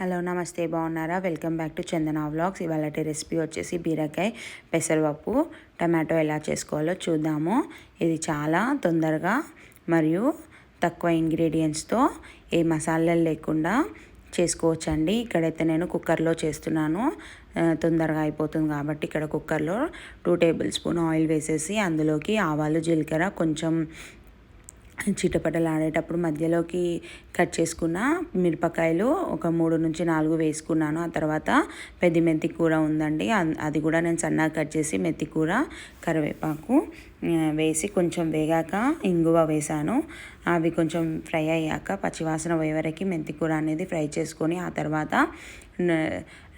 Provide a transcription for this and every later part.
Hello నమస్తే బాగున్నారా? Welcome back to Chandana vlogs. ఇవాళ రెసిపీ వచ్చేసి బీరకాయ పెసరపప్పు టమాటో ఎలా చేసుకోవాలో చూద్దాము. ఇది చాలా తొందరగా మరియు తక్కువ ఇంగ్రీడియంట్స్తో ఏ మసాలాలు లేకుండా చేసుకోవచ్చండి. ఇక్కడైతే నేను కుక్కర్లో చేస్తున్నాను. తొందరగా అయిపోతుంది కాబట్టి ఇక్కడ కుక్కర్లో టూ టేబుల్ స్పూన్ ఆయిల్ వేసేసి అందులోకి ఆవాలు జీలకర్ర కొంచెం చిటపటలాడేటప్పుడు మధ్యలోకి కట్ చేసుకున్న మిరపకాయలు ఒక మూడు నుంచి నాలుగు వేసుకున్నాను. ఆ తర్వాత పెద్ద మెంతి కూర ఉందండి. అది కూడా నేను సన్నగా కట్ చేసి మెంతి కూర కరివేపాకు వేసి కొంచెం వేగాక ఇంగువ వేసాను. అవి కొంచెం ఫ్రై అయ్యాక పచ్చివాసన పోయేవరకు మెంతి కూర అనేది ఫ్రై చేసుకొని ఆ తర్వాత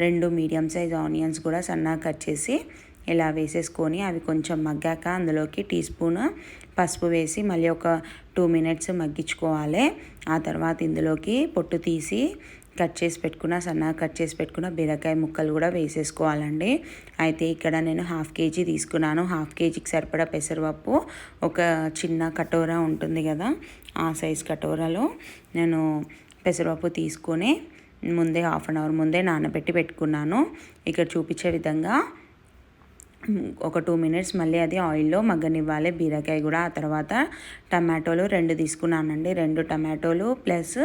రెండు మీడియం సైజ్ ఆనియన్స్ కూడా సన్నగా కట్ చేసి ఇలా వేసేసుకొని అవి కొంచెం మగ్గాక అందులోకి టీ స్పూన్ పసుపు వేసి మళ్ళీ ఒక టూ మినిట్స్ మగ్గించుకోవాలి. ఆ తర్వాత ఇందులోకి పొట్టు తీసి కట్ చేసి పెట్టుకున్న సన్నగా కట్ చేసి పెట్టుకున్న బీరకాయ ముక్కలు కూడా వేసేసుకోవాలండి. అయితే ఇక్కడ నేను హాఫ్ కేజీ తీసుకున్నాను. హాఫ్ కేజీకి సరిపడా పెసరపప్పు ఒక చిన్న కటోరా ఉంటుంది కదా ఆ సైజ్ కటోరాలో నేను పెసరపప్పు తీసుకొని ముందే హాఫ్ అన్ అవర్ ముందే నానబెట్టి పెట్టుకున్నాను. ఇక్కడ చూపించే విధంగా ఒక టూ మినిట్స్ మళ్ళీ అది ఆయిల్లో మగ్గనివ్వాలి. బీరకాయ కూడా ఆ తర్వాత టమాటోలు రెండు తీసుకున్నానండి. రెండు టమాటోలు ప్లస్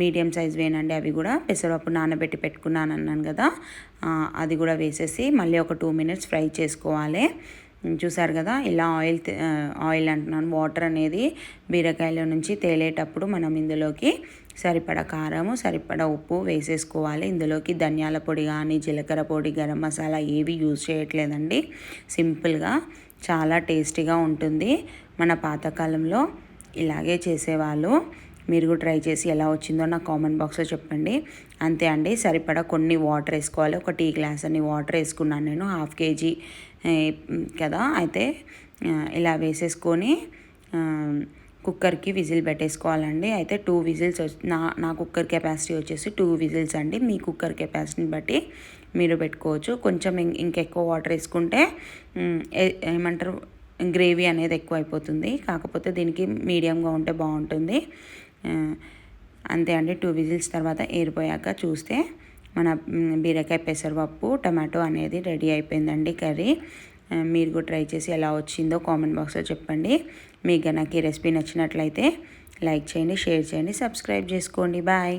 మీడియం సైజ్ వేనండి. అవి కూడా పెసరపప్పు నానబెట్టి పెట్టుకున్నాను అన్నాను కదా అది కూడా వేసేసి మళ్ళీ ఒక టూ మినిట్స్ ఫ్రై చేసుకోవాలి. చూసారు కదా ఇలా ఆయిల్ ఆయిల్ అంటున్నాను. వాటర్ అనేది బీరకాయల నుంచి తేలేటప్పుడు మనం ఇందులోకి సరిపడ కారము సరిపడ ఉప్పు వేసేసుకోవాలి. ఇందులోకి ధనియాల పొడి కానీ జీలకర్ర పొడి గరం మసాలా ఏవి యూజ్ చేయట్లేదండి. సింపుల్గా చాలా టేస్టీగా ఉంటుంది. మన పాతకాలంలో ఇలాగే చేసేవాళ్ళు. మీరు కూడా ట్రై చేసి ఎలా వచ్చిందో నాకు కామెంట్ బాక్స్లో చెప్పండి. అంతే అండి సరిపడా కొన్ని వాటర్ వేసుకోవాలి. ఒక టీ గ్లాస్ అని వాటర్ వేసుకున్నాను నేను హాఫ్ కేజీ కదా. అయితే ఇలా వేసేసుకొని కుక్కర్కి విజిల్ పెట్టేసుకోవాలండి. అయితే టూ విజిల్స్ నా నా కుక్కర్ కెపాసిటీ వచ్చేసి టూ విజిల్స్ అండి. మీ కుక్కర్ కెపాసిటీని బట్టి మీరు పెట్టుకోవచ్చు. కొంచెం ఇంకెక్కువ వాటర్ వేసుకుంటే ఏమంటారు గ్రేవీ అనేది ఎక్కువ అయిపోతుంది కాకపోతే దీనికి మీడియంగా ఉంటే బాగుంటుంది. అంతే అండి. టూ విజిల్స్ తర్వాత ఏరిపోయాక చూస్తే మన బీరకాయ పెసరపప్పు టమాటో అనేది రెడీ అయిపోయిందండి కర్రీ. మీరు కూడా ట్రై చేసి ఎలా వచ్చిందో కామెంట్ బాక్స్లో చెప్పండి. మీకు నాకు ఈ రెసిపీ నచ్చినట్లయితే లైక్ చేయండి షేర్ చేయండి సబ్స్క్రైబ్ చేసుకోండి. బాయ్